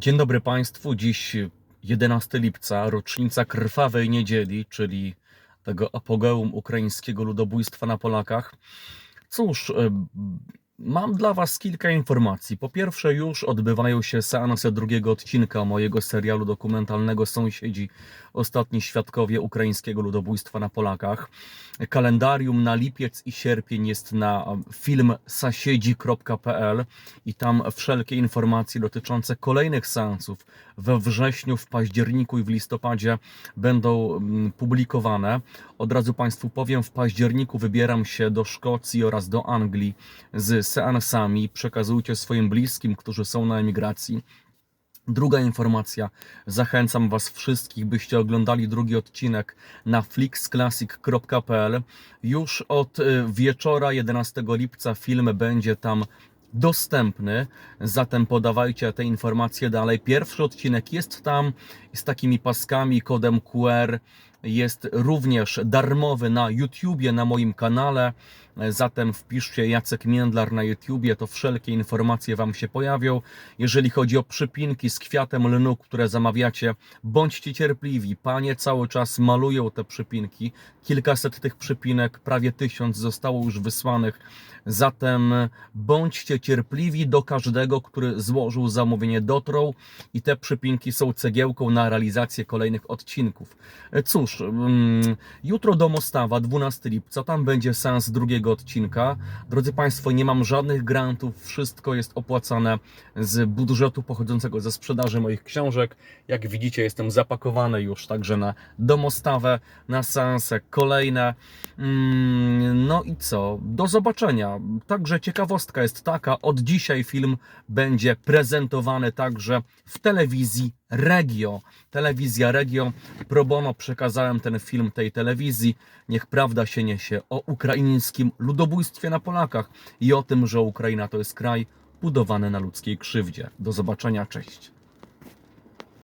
Dzień dobry Państwu. Dziś 11 lipca, rocznica krwawej niedzieli, czyli tego apogeum ukraińskiego ludobójstwa na Polakach. Cóż, mam dla Was kilka informacji. Po pierwsze, już odbywają się seanse drugiego odcinka mojego serialu dokumentalnego Sąsiedzi, ostatni świadkowie ukraińskiego ludobójstwa na Polakach. Kalendarium na lipiec i sierpień jest na filmsasiedzi.pl i tam wszelkie informacje dotyczące kolejnych seansów we wrześniu, w październiku i w listopadzie będą mm, publikowane. Od razu Państwu powiem, w październiku wybieram się do Szkocji oraz do Anglii z seansami. Przekazujcie swoim bliskim, którzy są na emigracji. Druga informacja. Zachęcam Was wszystkich, byście oglądali drugi odcinek na flixclassic.pl. Już od y, wieczora 11 lipca film będzie tam dostępny, zatem podawajcie te informacje dalej. Pierwszy odcinek jest tam z takimi paskami, kodem QR. Jest również darmowy na YouTubie, na moim kanale. Zatem wpiszcie Jacek Międlar na YouTubie, to wszelkie informacje Wam się pojawią. Jeżeli chodzi o przypinki z kwiatem lnu, które zamawiacie, bądźcie cierpliwi. Panie cały czas malują te przypinki. Kilkaset tych przypinek, prawie tysiąc zostało już wysłanych. Zatem bądźcie cierpliwi do każdego, który złożył zamówienie, dotrą i te przypinki są cegiełką na realizację kolejnych odcinków. Cóż, mm, jutro do Mostawa, 12 lipca, tam będzie sens drugiego odcinka. Drodzy Państwo, nie mam żadnych grantów, wszystko jest opłacane z budżetu pochodzącego ze sprzedaży moich książek. Jak widzicie, jestem zapakowany już także na domostawę, na seanse kolejne. Mm, No i co? Do zobaczenia. Także ciekawostka jest taka, od dzisiaj film będzie prezentowany także w telewizji Regio. Telewizja Regio. Pro bono przekazałem ten film tej telewizji. Niech prawda się niesie o ukraińskim ludobójstwie na Polakach i o tym, że Ukraina to jest kraj budowany na ludzkiej krzywdzie. Do zobaczenia, cześć.